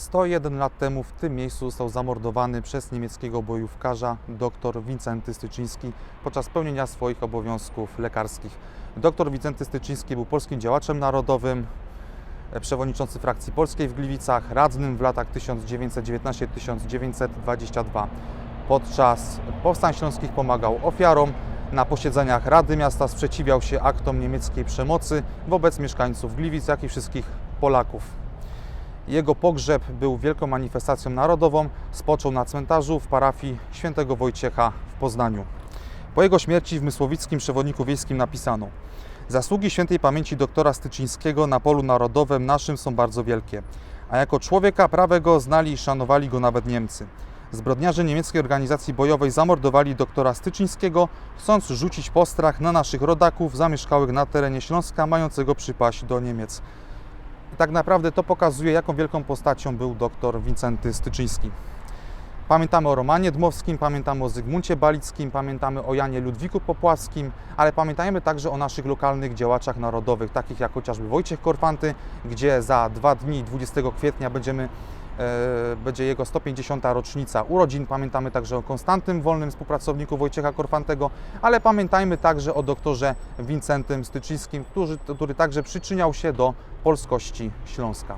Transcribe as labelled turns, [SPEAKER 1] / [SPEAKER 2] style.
[SPEAKER 1] 101 lat temu w tym miejscu został zamordowany przez niemieckiego bojówkarza dr Wincenty Styczyński podczas pełnienia swoich obowiązków lekarskich. Dr Wincenty Styczyński był polskim działaczem narodowym, przewodniczący frakcji polskiej w Gliwicach, radnym w latach 1919-1922. Podczas powstań śląskich pomagał ofiarom, na posiedzeniach Rady Miasta sprzeciwiał się aktom niemieckiej przemocy wobec mieszkańców Gliwic, jak i wszystkich Polaków. Jego pogrzeb był wielką manifestacją narodową, spoczął na cmentarzu w parafii świętego Wojciecha w Poznaniu. Po jego śmierci w Mysłowickim Przewodniku Wiejskim napisano Zasługi świętej pamięci doktora Styczyńskiego na polu narodowym naszym są bardzo wielkie, a jako człowieka prawego znali i szanowali go nawet Niemcy. Zbrodniarze niemieckiej organizacji bojowej zamordowali doktora Styczyńskiego, chcąc rzucić postrach na naszych rodaków zamieszkałych na terenie Śląska, mającego przypaść do Niemiec. I tak naprawdę to pokazuje, jaką wielką postacią był dr Wincenty Styczyński. Pamiętamy o Romanie Dmowskim, pamiętamy o Zygmuncie Balickim, pamiętamy o Janie Ludwiku Popławskim, ale pamiętajmy także o naszych lokalnych działaczach narodowych, takich jak chociażby Wojciech Korfanty, gdzie za dwa dni, 20 kwietnia, będziemy, będzie jego 150. rocznica urodzin. Pamiętamy także o Konstantym Wolnym, współpracowniku Wojciecha Korfantego, ale pamiętajmy także o doktorze Wincentym Styczyńskim, który, który także przyczyniał się do polskości Śląska.